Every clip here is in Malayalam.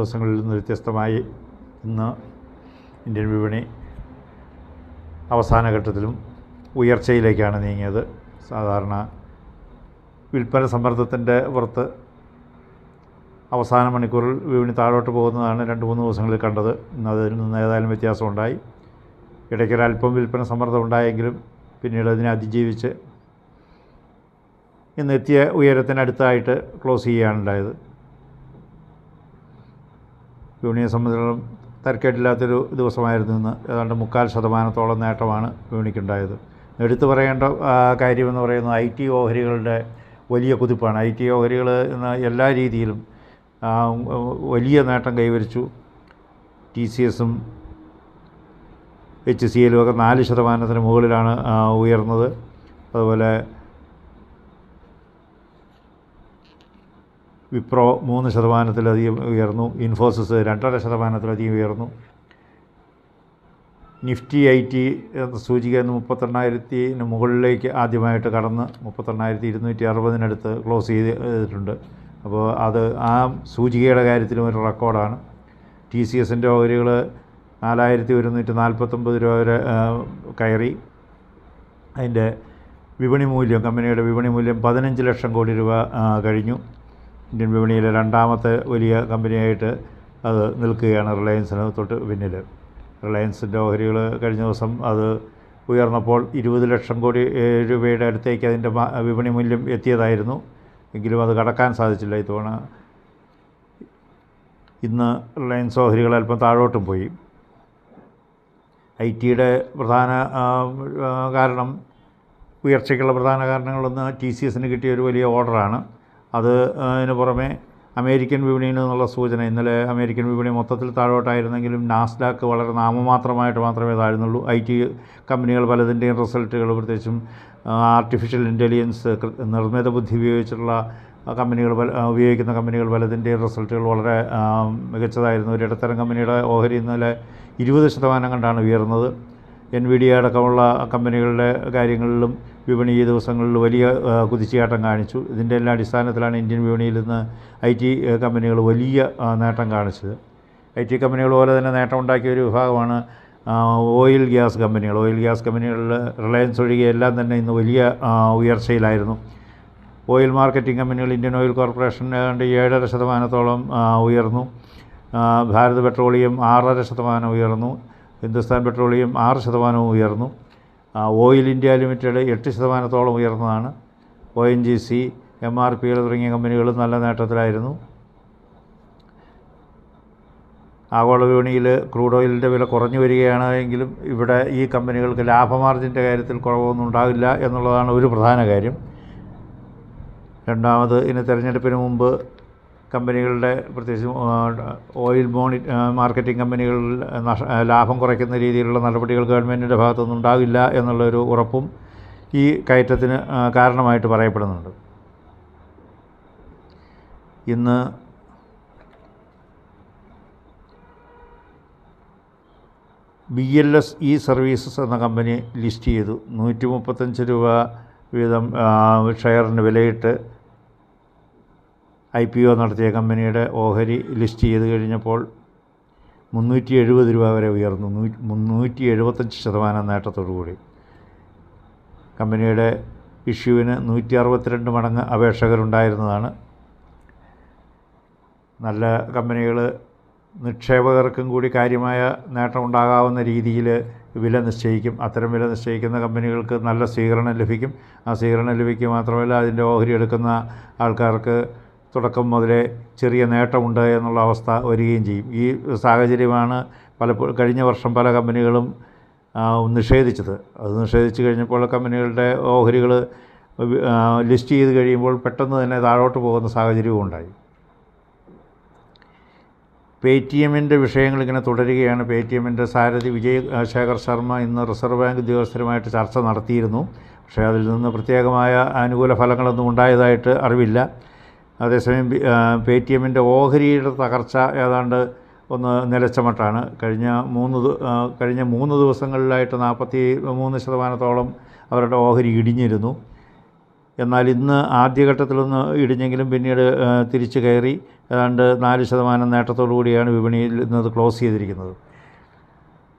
ദിവസങ്ങളിൽ നിന്ന് വ്യത്യസ്തമായി ഇന്ന് ഇന്ത്യൻ വിപണി അവസാന ഘട്ടത്തിലും ഉയർച്ചയിലേക്കാണ് നീങ്ങിയത്. സാധാരണ വിൽപ്പന സമ്മർദ്ദത്തിന്റെ പുറത്ത് അവസാന മണിക്കൂറിൽ വിപണി താഴോട്ട് പോകുന്നതാണ് രണ്ട് മൂന്ന് ദിവസങ്ങളിൽ കണ്ടത്. ഇന്ന് അതിൽ നിന്ന് ഏതായാലും വ്യത്യാസമുണ്ടായി. ഇടയ്ക്കൊരല്പം വിൽപ്പന സമ്മർദ്ദം ഉണ്ടായെങ്കിലും പിന്നീട് അതിനെ അതിജീവിച്ച് ഇന്ന് എത്തിയ ഉയരത്തിനടുത്തായിട്ട് ക്ലോസ് ചെയ്യുകയാണുണ്ടായത് വിപണിയെ സംബന്ധിച്ചിടത്തോളം തരക്കേടില്ലാത്തൊരു ദിവസമായിരുന്നു ഇന്ന്. ഏതാണ്ട് മുക്കാൽ ശതമാനത്തോളം നേട്ടമാണ് വിപണിക്കുണ്ടായത്. എടുത്തു പറയേണ്ട കാര്യമെന്ന് പറയുന്നത് ഐ ടി ഓഹരികളുടെ വലിയ കുതിപ്പാണ്. ഐ ടി ഓഹരികൾ ഇന്ന് എല്ലാ രീതിയിലും വലിയ നേട്ടം കൈവരിച്ചു. ടി സി എസും എച്ച് സി എല്ലും ഒക്കെ നാല് ശതമാനത്തിന് മുകളിലാണ് ഉയർന്നത്. അതുപോലെ വിപ്രോ മൂന്ന് ശതമാനത്തിലധികം ഉയർന്നു ഇൻഫോസിസ് രണ്ടര ശതമാനത്തിലധികം ഉയർന്നു. നിഫ്റ്റി ഐ ടി എന്ന സൂചിക ഇന്ന് മുപ്പത്തെണ്ണായിരത്തിന് മുകളിലേക്ക് ആദ്യമായിട്ട് കടന്ന് മുപ്പത്തെണ്ണായിരത്തി ഇരുന്നൂറ്റി അറുപതിനടുത്ത് ക്ലോസ് ചെയ്തിട്ടുണ്ട്. അപ്പോൾ അത് ആ സൂചികയുടെ കാര്യത്തിലും ഒരു റെക്കോർഡാണ്. ടി സി എസിന്റെ ഓഹരികൾ നാലായിരത്തി ഒരുന്നൂറ്റി നാൽപ്പത്തൊമ്പത് രൂപ വരെ കയറി. അതിന്റെ വിപണി മൂല്യം കമ്പനിയുടെ വിപണി മൂല്യം പതിനഞ്ച് ലക്ഷം കോടി രൂപ കഴിഞ്ഞു. ഇന്ത്യൻ വിപണിയിലെ രണ്ടാമത്തെ വലിയ കമ്പനിയായിട്ട് അത് നിൽക്കുകയാണ് റിലയൻസിന് തൊട്ട് പിന്നിൽ. റിലയൻസിന്റെ ഓഹരികൾ കഴിഞ്ഞ ദിവസം അത് ഉയർന്നപ്പോൾ ഇരുപത് ലക്ഷം കോടി രൂപയുടെ അടുത്തേക്ക് അതിന്റെ വിപണി മൂല്യം എത്തിയതായിരുന്നു. എങ്കിലും അത് കടക്കാൻ സാധിച്ചില്ല. ഇത്തവണ ഇന്ന് റിലയൻസ് ഓഹരികൾ അല്പം താഴോട്ടും പോയി. ഐ ടിയുടെ പ്രധാന കാരണം ഉയർച്ചയ്ക്കുള്ള പ്രധാന കാരണങ്ങളൊന്ന് ടി സി എസിന് കിട്ടിയ ഒരു വലിയ ഓർഡറാണ്. അത് അതിന് പുറമെ അമേരിക്കൻ വിപണിയിൽ നിന്നുള്ള സൂചന. ഇന്നലെ അമേരിക്കൻ വിപണി മൊത്തത്തിൽ താഴോട്ടായിരുന്നെങ്കിലും നാസ്ഡാക്ക് വളരെ നാമമാത്രമായിട്ട് മാത്രമേ താഴ്ന്നുള്ളൂ. ഐ ടി കമ്പനികൾ പലതിന്റെയും റിസൾട്ടുകൾ പ്രത്യേകിച്ചും ആർട്ടിഫിഷ്യൽ ഇന്റലിജൻസ് നിർമ്മിത ബുദ്ധി ഉപയോഗിച്ചിട്ടുള്ള കമ്പനികൾ ഉപയോഗിക്കുന്ന കമ്പനികൾ പലതിന്റെയും റിസൾട്ടുകൾ വളരെ മികച്ചതായിരുന്നു. ഒരു ഇടത്തരം കമ്പനിയുടെ ഓഹരി ഇന്നലെ ഇരുപത് ശതമാനം കണ്ടാണ് ഉയർന്നത്. എൻ വി ഡി അടക്കമുള്ള കമ്പനികളുടെ കാര്യങ്ങളിലും വിപണി ഈ ദിവസങ്ങളിൽ വലിയ കുതിച്ചുചാട്ടം കാണിച്ചു. ഇതിന്റെ എല്ലാം അടിസ്ഥാനത്തിലാണ് ഇന്ത്യൻ വിപണിയിൽ നിന്ന് ഐ ടി കമ്പനികൾ വലിയ നേട്ടം കാണിച്ചത്. ഐ ടി കമ്പനികൾ പോലെ തന്നെ നേട്ടം ഉണ്ടാക്കിയ ഒരു വിഭാഗമാണ് ഓയിൽ ഗ്യാസ് കമ്പനികൾ. ഓയിൽ ഗ്യാസ് കമ്പനികളിൽ റിലയൻസ് ഒഴികെ എല്ലാം തന്നെ ഇന്ന് വലിയ ഉയർച്ചയിലായിരുന്നു. ഓയിൽ മാർക്കറ്റിംഗ് കമ്പനികൾ ഇന്ത്യൻ ഓയിൽ കോർപ്പറേഷൻ ഏതാണ്ട് ഏഴര ശതമാനത്തോളം ഉയർന്നു. ഭാരത് പെട്രോളിയം ആറര ശതമാനം ഉയർന്നു. ഹിന്ദുസ്ഥാൻ പെട്രോളിയം ആറ് ശതമാനവും ഉയർന്നു. ഓയിൽ ഇന്ത്യ ലിമിറ്റഡ് എട്ട് ശതമാനത്തോളം ഉയർന്നതാണ്. O N G C M R P L തുടങ്ങിയ കമ്പനികളും നല്ല നേട്ടത്തിലായിരുന്നു. ആഗോള വിപണിയിൽ ക്രൂഡ് ഓയിലിന്റെ വില കുറഞ്ഞു വരികയാണ് എങ്കിലും ഇവിടെ ഈ കമ്പനികൾക്ക് ലാഭമാർജിന്റെ കാര്യത്തിൽ കുറവൊന്നും ഉണ്ടാകില്ല എന്നുള്ളതാണ് ഒരു പ്രധാന കാര്യം. രണ്ടാമത് ഇനി തെരഞ്ഞെടുപ്പിന് മുമ്പ് കമ്പനികളുടെ പ്രത്യേകിച്ച് ഓയിൽ മോണി മാർക്കറ്റിംഗ് കമ്പനികളിൽ ലാഭം കുറയ്ക്കുന്ന രീതിയിലുള്ള നടപടികൾ ഗവൺമെന്റിന്റെ ഭാഗത്തുനിന്ന് ഉണ്ടാകില്ല എന്നുള്ളൊരു ഉറപ്പും ഈ കയറ്റത്തിന് കാരണമായിട്ട് പറയപ്പെടുന്നുണ്ട്. ഇന്ന് B L S E services എന്ന കമ്പനി ലിസ്റ്റ് ചെയ്തു. നൂറ്റി മുപ്പത്തഞ്ച് രൂപ വീതം ഷെയറിന് വിലയിട്ട് ഐ പി ഒ നടത്തിയ കമ്പനിയുടെ ഓഹരി ലിസ്റ്റ് ചെയ്ത് കഴിഞ്ഞപ്പോൾ മുന്നൂറ്റി എഴുപത് രൂപ വരെ ഉയർന്നു. മുന്നൂറ്റി എഴുപത്തഞ്ച് ശതമാനം നേട്ടത്തോടു കൂടി. കമ്പനിയുടെ ഇഷ്യൂവിന് നൂറ്റി അറുപത്തിരണ്ട് മടങ്ങ് അപേക്ഷകരുണ്ടായിരുന്നതാണ്. നല്ല കമ്പനികൾ നിക്ഷേപകർക്കും കൂടി കാര്യമായ നേട്ടമുണ്ടാകാവുന്ന രീതിയിൽ വില നിശ്ചയിക്കും. അത്തരം വില നിശ്ചയിക്കുന്ന കമ്പനികൾക്ക് നല്ല സ്വീകരണം ലഭിക്കും. ആ സ്വീകരണം ലഭിക്കുക മാത്രമല്ല അതിന്റെ ഓഹരി എടുക്കുന്ന ആൾക്കാർക്ക് തുടക്കം മുതലേ ചെറിയ നേട്ടമുണ്ട് എന്നുള്ള അവസ്ഥ വരികയും ചെയ്യും. ഈ സാഹചര്യമാണ് പലപ്പോഴും കഴിഞ്ഞ വർഷം പല കമ്പനികളും നിഷേധിച്ചത്. അത് നിഷേധിച്ച് കഴിഞ്ഞപ്പോൾ കമ്പനികളുടെ ഓഹരികൾ ലിസ്റ്റ് ചെയ്ത് കഴിയുമ്പോൾ പെട്ടെന്ന് തന്നെ താഴോട്ട് പോകുന്ന സാഹചര്യവും ഉണ്ടായി. പേ ടി എമ്മിന്റെ വിഷയങ്ങൾ ഇങ്ങനെ തുടരുകയാണ്. പേ ടി എമ്മിന്റെ സാരഥി വിജയ് ശേഖർ ശർമ്മ ഇന്ന് റിസർവ് ബാങ്ക് ഉദ്യോഗസ്ഥരുമായിട്ട് ചർച്ച നടത്തിയിരുന്നു. പക്ഷേ അതിൽ നിന്ന് പ്രത്യേകമായ അനുകൂല ഫലങ്ങളൊന്നും ഉണ്ടായതായിട്ട് അറിവില്ല. അതേസമയം പേ ടി എമ്മിന്റെ ഓഹരിയുടെ തകർച്ച ഏതാണ്ട് ഒന്ന് നിലച്ചമട്ടാണ്. കഴിഞ്ഞ മൂന്ന് കഴിഞ്ഞ മൂന്ന് ദിവസങ്ങളിലായിട്ട് നാൽപ്പത്തി മൂന്ന് ശതമാനത്തോളം അവരുടെ ഓഹരി ഇടിഞ്ഞിരുന്നു. എന്നാൽ ഇന്ന് ആദ്യഘട്ടത്തിലൊന്ന് ഇടിഞ്ഞെങ്കിലും പിന്നീട് തിരിച്ചു കയറി ഏതാണ്ട് നാല് ശതമാനം നേട്ടത്തോടു കൂടിയാണ് വിപണിയിൽ ഇന്നത് ക്ലോസ് ചെയ്തിരിക്കുന്നത്.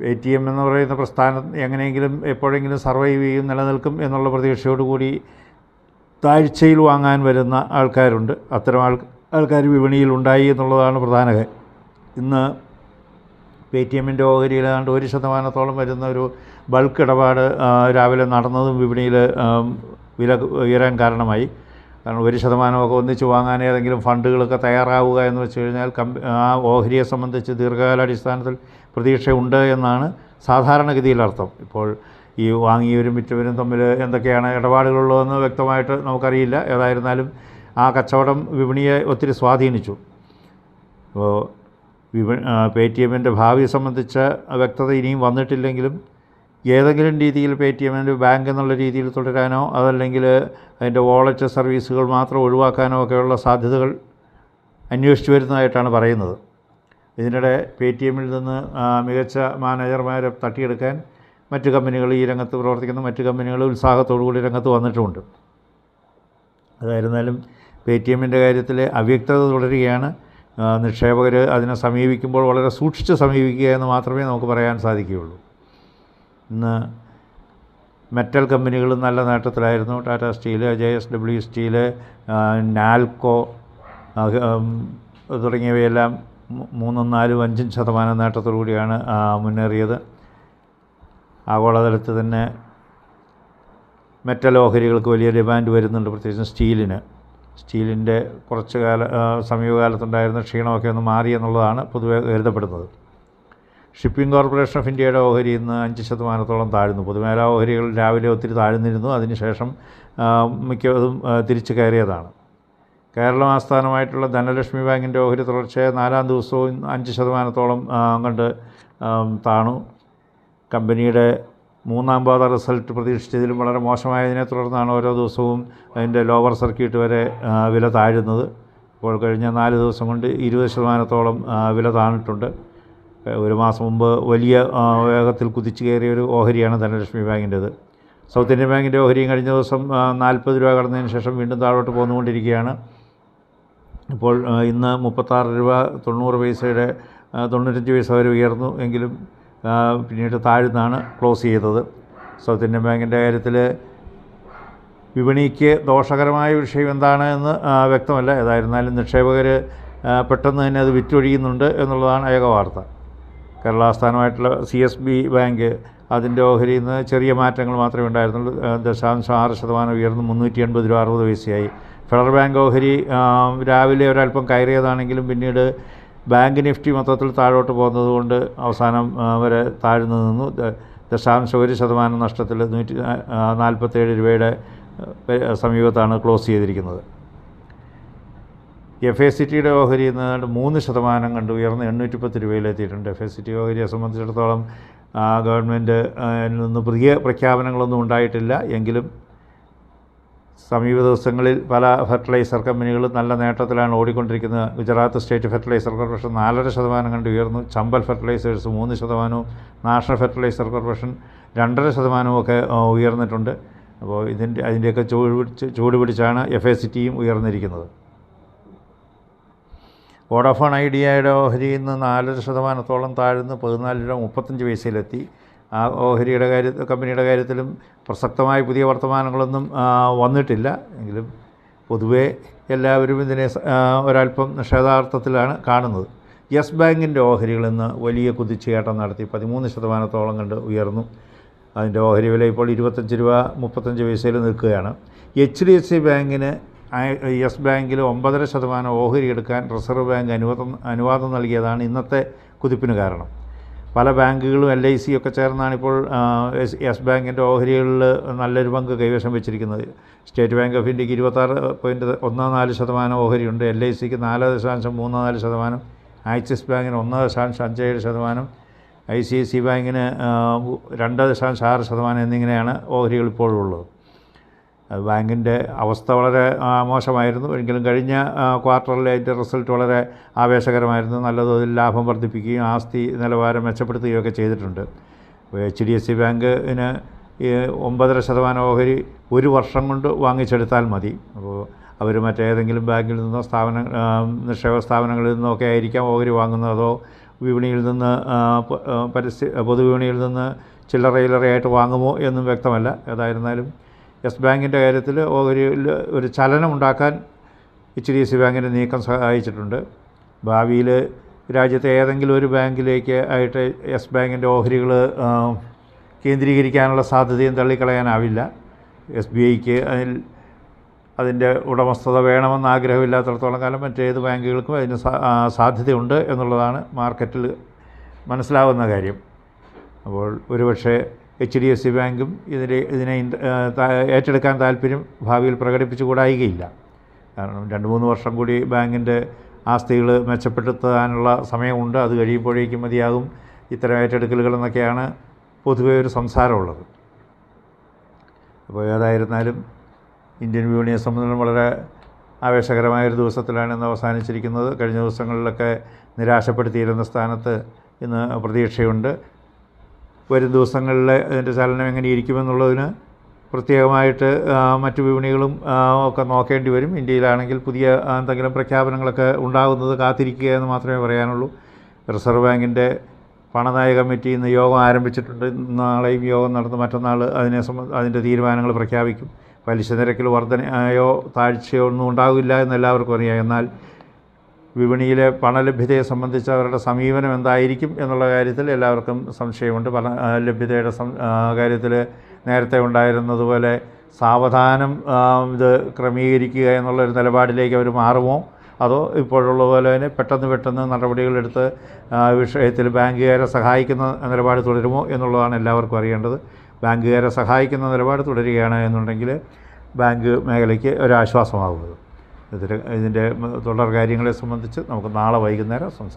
എ ടി എം എന്ന് പറയുന്ന പ്രസ്ഥാനം എങ്ങനെയെങ്കിലും എപ്പോഴെങ്കിലും സർവൈവ് ചെയ്യും നിലനിൽക്കും എന്നുള്ള പ്രതീക്ഷയോടുകൂടി താഴ്ചയിൽ വാങ്ങാൻ വരുന്ന ആൾക്കാരുണ്ട്. അത്തരം ആൾ ആൾക്കാർ വിപണിയിൽ ഉണ്ടായി എന്നുള്ളതാണ് പ്രധാന കാര്യം. ഇന്ന് പേ ടി എമ്മിന്റെ ഓഹരിയിൽ ഏതാണ്ട് ഒരു ശതമാനത്തോളം വരുന്ന ഒരു ബൾക്ക് ഇടപാട് രാവിലെ നടന്നതും വിപണിയിൽ വില ഉയരാൻ കാരണമായി. കാരണം ഒരു ശതമാനമൊക്കെ ഒന്നിച്ച് വാങ്ങാൻ ഏതെങ്കിലും ഫണ്ടുകളൊക്കെ തയ്യാറാവുക എന്ന് വെച്ച് കഴിഞ്ഞാൽ ആ ഓഹരിയെ സംബന്ധിച്ച് ദീർഘകാലാടിസ്ഥാനത്തിൽ പ്രതീക്ഷയുണ്ട് എന്നാണ് സാധാരണഗതിയിൽ അർത്ഥം. ഇപ്പോൾ ഈ വാങ്ങിയവരും വിറ്റവരും തമ്മിൽ എന്തൊക്കെയാണ് ഇടപാടുകളുള്ളതെന്ന് വ്യക്തമായിട്ട് നമുക്കറിയില്ല. ഏതായിരുന്നാലും ആ കച്ചവടം വിപണിയെ ഒത്തിരി സ്വാധീനിച്ചു. അപ്പോൾ വിപ പേ ടി എമ്മിന്റെ ഭാവി സംബന്ധിച്ച വ്യക്തത ഇനിയും വന്നിട്ടില്ലെങ്കിലും ഏതെങ്കിലും രീതിയിൽ പേ ടി എമ്മിന്റെ ബാങ്ക് എന്നുള്ള രീതിയിൽ തുടരാനോ അതല്ലെങ്കിൽ അതിന്റെ വാളറ്റ് സർവീസുകൾ മാത്രം ഒഴിവാക്കാനോ ഒക്കെയുള്ള സാധ്യതകൾ അന്വേഷിച്ചു വരുന്നതായിട്ടാണ് പറയുന്നത്. ഇതിനിടെ പേ ടി എമ്മിൽ നിന്ന് മികച്ച മാനേജർമാരെ തട്ടിയെടുക്കാൻ മറ്റ് കമ്പനികൾ ഈ രംഗത്ത് പ്രവർത്തിക്കുന്ന മറ്റ് കമ്പനികൾ ഉത്സാഹത്തോടു കൂടി രംഗത്ത് വന്നിട്ടുമുണ്ട് അതായിരുന്നാലും പേ ടി എമ്മിന്റെ കാര്യത്തിൽ അവ്യക്തത തുടരുകയാണ്. നിക്ഷേപകർ അതിനെ സമീപിക്കുമ്പോൾ വളരെ സൂക്ഷിച്ച് സമീപിക്കുക എന്ന് മാത്രമേ നമുക്ക് പറയാൻ സാധിക്കുകയുള്ളൂ. ഇന്ന് മെറ്റൽ കമ്പനികൾ നല്ല നേട്ടത്തിലായിരുന്നു. Tata steel J S W steel ആ, നാൽക്കോ തുടങ്ങിയവയെല്ലാം മൂന്നും നാലും അഞ്ചും ശതമാനം നേട്ടത്തോടു കൂടിയാണ് മുന്നേറിയത്. ആഗോളതലത്തിൽ തന്നെ മെറ്റൽ ഓഹരികൾക്ക് വലിയ ഡിമാൻഡ് വരുന്നുണ്ട് പ്രത്യേകിച്ചും സ്റ്റീലിന്. സ്റ്റീലിന്റെ കുറച്ച് കാല സമീപകാലത്തുണ്ടായിരുന്ന ക്ഷീണമൊക്കെ ഒന്ന് മാറി എന്നുള്ളതാണ് പൊതുവെ കരുതപ്പെടുന്നത്. ഷിപ്പിംഗ് കോർപ്പറേഷൻ ഓഫ് ഇന്ത്യയുടെ ഓഹരി ഇന്ന് അഞ്ച് ശതമാനത്തോളം താഴ്ന്നു. പൊതുമേഖലാ ഓഹരികൾ രാവിലെ ഒത്തിരി താഴ്ന്നിരുന്നു. അതിനുശേഷം മിക്കതും തിരിച്ചു കയറിയതാണ്. കേരളം ആസ്ഥാനമായിട്ടുള്ള ധനലക്ഷ്മി ബാങ്കിന്റെ ഓഹരി തുടർച്ചയായ നാലാം ദിവസവും അഞ്ച് ശതമാനത്തോളം കണ്ട് താണു. കമ്പനിയുടെ മൂന്നാം പാത റിസൾട്ട് പ്രതീക്ഷിച്ചതിലും വളരെ മോശമായതിനെ തുടർന്നാണ് ഓരോ ദിവസവും അതിന്റെ ലോവർ സർക്യൂട്ട് വരെ വില താഴുന്നത്. ഇപ്പോൾ കഴിഞ്ഞ നാല് ദിവസം കൊണ്ട് ഇരുപത് ശതമാനത്തോളം വില താണിട്ടുണ്ട്. ഒരു മാസം മുമ്പ് വലിയ വേഗത്തിൽ കുതിച്ചു കയറിയ ഒരു ഓഹരിയാണ് ധനലക്ഷ്മി ബാങ്കിന്റേത്. സൗത്ത് ഇന്ത്യൻ ബാങ്കിന്റെ ഓഹരിയും കഴിഞ്ഞ ദിവസം നാൽപ്പത് രൂപ കടന്നതിന് ശേഷം വീണ്ടും താഴോട്ട് പോന്നുകൊണ്ടിരിക്കുകയാണ്. ഇപ്പോൾ ഇന്ന് മുപ്പത്താറ് രൂപ തൊണ്ണൂറ് പൈസയുടെ തൊണ്ണൂറ്റഞ്ച് പൈസ വരെ ഉയർന്നു എങ്കിലും പിന്നീട് താഴ്ന്നാണ് ക്ലോസ് ചെയ്തത്. സൗത്ത് ഇന്ത്യൻ ബാങ്കിന്റെ കാര്യത്തിൽ വിപണിക്ക് ദോഷകരമായ വിഷയം എന്താണ് എന്ന് വ്യക്തമല്ല. ഏതായിരുന്നാലും നിക്ഷേപകർ പെട്ടെന്ന് തന്നെ അത് വിറ്റൊഴിയുന്നുണ്ട് എന്നുള്ളതാണ് ഏക വാർത്ത. കേരള ആസ്ഥാനമായിട്ടുള്ള സി എസ് ബി ബാങ്ക് അതിന്റെ ഓഹരിയിൽ നിന്ന് ചെറിയ മാറ്റങ്ങൾ മാത്രമേ ഉണ്ടായിരുന്നുള്ളൂ. ദശാംശം ആറ് ശതമാനം ഉയർന്ന് മുന്നൂറ്റി എൺപത് രൂപ അറുപത് പൈസയായി. ഫെഡറൽ ബാങ്ക് ഓഹരി രാവിലെ ഒരല്പം കയറിയതാണെങ്കിലും പിന്നീട് ബാങ്ക് നിഫ്റ്റി മൊത്തത്തിൽ താഴോട്ട് പോകുന്നത് കൊണ്ട് അവസാനം വരെ താഴ്ന്നു നിന്നു. ദശാംശം ഒരു ശതമാനം നഷ്ടത്തിൽ നൂറ്റി നാൽപ്പത്തേഴ് രൂപയുടെ സമീപത്താണ് ക്ലോസ് ചെയ്തിരിക്കുന്നത്. എഫ് എ സി ടിയുടെ ഓഹരി ഇന്ന് മൂന്ന് ശതമാനം കണ്ട്. ഉയർന്ന് എണ്ണൂറ്റി പത്ത് രൂപയിലെത്തിയിട്ടുണ്ട്. എഫ് എ സി ടി ഓഹരിയെ സംബന്ധിച്ചിടത്തോളം ഗവൺമെന്റ് നിന്ന് പുതിയ പ്രഖ്യാപനങ്ങളൊന്നും ഉണ്ടായിട്ടില്ല. എങ്കിലും സമീപ ദിവസങ്ങളിൽ പല ഫെർട്ടിലൈസർ കമ്പനികളും നല്ല നേട്ടത്തിലാണ് ഓടിക്കൊണ്ടിരിക്കുന്നത്. ഗുജറാത്ത് സ്റ്റേറ്റ് ഫെർട്ടിലൈസർ കോർപ്പറേഷൻ നാലര ശതമാനം കണ്ട് ഉയർന്നു. ചമ്പൽ ഫെർട്ടിലൈസേഴ്സ് മൂന്ന് ശതമാനവും നാഷണൽ ഫെർട്ടിലൈസർ കോർപ്പറേഷൻ രണ്ടര ശതമാനവും ഒക്കെ ഉയർന്നിട്ടുണ്ട്. അപ്പോൾ ഇതിന്റെ അതിന്റെയൊക്കെ ചൂട് പിടിച്ച് ചൂട് പിടിച്ചാണ് എഫ് എ സി ടിയും ഉയർന്നിരിക്കുന്നത്. വോഡാഫോൺ ഐഡിയയുടെ ഓഹരിയിൽ നിന്ന് നാലര ശതമാനത്തോളം താഴ്ന്ന് പതിനാല് രൂപ മുപ്പത്തഞ്ച് പൈസയിലെത്തി. ആ ഓഹരിയുടെ കാര്യത്തിൽ കമ്പനിയുടെ കാര്യത്തിലും പ്രസക്തമായ പുതിയ വർത്തമാനങ്ങളൊന്നും വന്നിട്ടില്ല. എങ്കിലും പൊതുവേ എല്ലാവരും ഇതിനെ ഒരല്പം നിഷേധാർത്ഥത്തിലാണ് കാണുന്നത്. യെസ് ബാങ്കിന്റെ ഓഹരികൾ ഇന്ന് വലിയ കുതിച്ചുകയറ്റം നടത്തി. പതിമൂന്ന് ശതമാനത്തോളം കണ്ട് ഉയർന്നു. അതിന്റെ ഓഹരി വില ഇപ്പോൾ ഇരുപത്തഞ്ച് രൂപ മുപ്പത്തഞ്ച് പൈസയിൽ നിൽക്കുകയാണ്. എച്ച് ഡി എഫ് സി ബാങ്കിന് യെസ് ബാങ്കിൽ ഒമ്പതര ശതമാനം ഓഹരി എടുക്കാൻ റിസർവ് ബാങ്ക് അനുവാദം അനുവാദം നൽകിയതാണ് ഇന്നത്തെ കുതിപ്പിന് കാരണം. പല ബാങ്കുകളും എൽ ഐ സി ഒക്കെ ചേർന്നാണ് ഇപ്പോൾ എസ് യെസ് ബാങ്കിന്റെ ഓഹരികളിൽ നല്ലൊരു പങ്ക് കൈവശം വെച്ചിരിക്കുന്നത്. സ്റ്റേറ്റ് ബാങ്ക് ഓഫ് ഇന്ത്യയ്ക്ക് ഇരുപത്താറ് പോയിന്റ് ഒന്ന് നാല് ശതമാനം ഓഹരിയുണ്ട്. എൽ ഐ സിക്ക് നാല് ദശാംശം മൂന്ന് നാല് ശതമാനം. ആക്സിസ് ബാങ്കിന് ഒന്ന് ദശാംശം അഞ്ച് ഏഴ് ശതമാനം. ഐ സി ഐ സി ബാങ്കിന് രണ്ട് ദശാംശം ആറ് ശതമാനം എന്നിങ്ങനെയാണ് ഓഹരികൾ ഇപ്പോഴുള്ളത്. ബാങ്കിന്റെ അവസ്ഥ വളരെ മോശമായിരുന്നു. എങ്കിലും കഴിഞ്ഞ ക്വാർട്ടറിലെ അതിന്റെ റിസൾട്ട് വളരെ ആവേശകരമായിരുന്നു. നല്ല തോതിൽ ലാഭം വർദ്ധിപ്പിക്കുകയും ആസ്തി നിലവാരം മെച്ചപ്പെടുത്തുകയൊക്കെ ചെയ്തിട്ടുണ്ട്. എച്ച് ഡി എഫ് സി ബാങ്കിന് ഒമ്പതര ശതമാനം ഓഹരി ഒരു വർഷം കൊണ്ട് വാങ്ങിച്ചെടുത്താൽ മതി. അപ്പോൾ അവർ മറ്റേതെങ്കിലും ബാങ്കിൽ നിന്നോ സ്ഥാപന നിക്ഷേപ സ്ഥാപനങ്ങളിൽ നിന്നൊക്കെ ആയിരിക്കാം ഓഹരി വാങ്ങുന്നത്. അതോ വിപണിയിൽ നിന്ന് പരസ്യ പൊതുവിപണിയിൽ നിന്ന് ചില്ലറ ചില്ലറയായിട്ട് വാങ്ങുമോ എന്നും വ്യക്തമല്ല. ഏതായിരുന്നാലും യെസ് ബാങ്കിന്റെ കാര്യത്തിൽ ഒരു ഒരു ചലനം ഉണ്ടാക്കാൻ എച്ച് ഡി എഫ് സി ബാങ്കിന്റെ നീക്കം സഹായിച്ചിട്ടുണ്ട്. ഭാവിയിൽ രാജ്യത്തെ ഏതെങ്കിലും ഒരു ബാങ്കിലേക്ക് ആയിട്ട് യെസ് ബാങ്കിന്റെ ഓഹരികൾ കേന്ദ്രീകരിക്കാനുള്ള സാധ്യതയും തള്ളിക്കളയാനാവില്ല. എസ് ബി ഐക്ക് അതിൽ അതിന്റെ ഉടമസ്ഥത വേണമെന്ന് ആഗ്രഹമില്ലാത്തടത്തോളം കാലം മറ്റേത് ബാങ്കുകൾക്കും അതിന് സാധ്യതയുണ്ട് എന്നുള്ളതാണ് മാർക്കറ്റിൽ മനസ്സിലാവുന്ന കാര്യം. അപ്പോൾ ഒരുപക്ഷെ എച്ച് ഡി എഫ് സി ബാങ്കും ഇതിനെ ഇതിനെ ഏറ്റെടുക്കാൻ താല്പര്യം ഭാവിയിൽ പ്രകടിപ്പിച്ചുകൂടായികയില്ല കാരണം രണ്ട് മൂന്ന് വർഷം കൂടി ബാങ്കിന്റെ ആസ്തികൾ മെച്ചപ്പെടുത്താനുള്ള സമയമുണ്ട്. അത് കഴിയുമ്പോഴേക്കും മതിയാകും. ഇത്തരം ഏറ്റെടുക്കലുകൾ എന്നൊക്കെയാണ് പൊതുവേ ഒരു സംസാരമുള്ളത്. അപ്പോൾ ഏതായിരുന്നാലും ഇന്ത്യൻ വിപണിയെ സംബന്ധിച്ചും വളരെ ആവേശകരമായ ഒരു ദിവസത്തിലാണ് ഇന്ന് അവസാനിച്ചിരിക്കുന്നത്. കഴിഞ്ഞ ദിവസങ്ങളിലൊക്കെ നിരാശപ്പെടുത്തിയിരുന്ന സ്ഥാനത്ത് ഇന്ന് പ്രതീക്ഷയുണ്ട്. വരും ദിവസങ്ങളിൽ അതിന്റെ ചലനം എങ്ങനെ ഇരിക്കുമെന്നുള്ളതിന് പ്രത്യേകമായിട്ട് മറ്റു വിപണികളും ഒക്കെ നോക്കേണ്ടി വരും. ഇന്ത്യയിലാണെങ്കിൽ പുതിയ എന്തെങ്കിലും പ്രഖ്യാപനങ്ങളൊക്കെ ഉണ്ടാകുന്നത് കാത്തിരിക്കുക എന്ന് മാത്രമേ പറയാനുള്ളൂ. റിസർവ് ബാങ്കിന്റെ പണനയ കമ്മിറ്റി ഇന്ന് യോഗം ആരംഭിച്ചിട്ടുണ്ട്. നാളെയും യോഗം നടന്ന് മറ്റന്നാൾ അതിനെ സംബന്ധ അതിന്റെ തീരുമാനങ്ങൾ പ്രഖ്യാപിക്കും. പലിശ നിരക്കിൽ വർധനയോ താഴ്ചയോ ഒന്നും ഉണ്ടാകില്ല എന്ന് എല്ലാവർക്കും അറിയാം. എന്നാൽ വിപണിയിലെ പണലഭ്യതയെ സംബന്ധിച്ച് അവരുടെ സമീപനം എന്തായിരിക്കും എന്നുള്ള കാര്യത്തിൽ എല്ലാവർക്കും സംശയമുണ്ട്. പണ ലഭ്യതയുടെ കാര്യത്തിൽ നേരത്തെ ഉണ്ടായിരുന്നതുപോലെ സാവധാനം ഇത് ക്രമീകരിക്കുക എന്നുള്ളൊരു നിലപാടിലേക്ക് അവർ മാറുമോ? അതോ ഇപ്പോഴുള്ള പോലെ തന്നെ പെട്ടെന്ന് പെട്ടെന്ന് നടപടികളെടുത്ത് വിഷയത്തിൽ ബാങ്കുകാരെ സഹായിക്കുന്ന നിലപാട് തുടരുമോ എന്നുള്ളതാണ് എല്ലാവർക്കും അറിയേണ്ടത്. ബാങ്കുകാരെ സഹായിക്കുന്ന നിലപാട് തുടരുകയാണ് എന്നുണ്ടെങ്കിൽ ബാങ്ക് മേഖലയ്ക്ക് ഒരാശ്വാസമാകുന്നത് ഇതിന്റെ തുടർ കാര്യങ്ങളെ സംബന്ധിച്ച് നമുക്ക് നാളെ വൈകുന്നേരം സംസാരിക്കാം.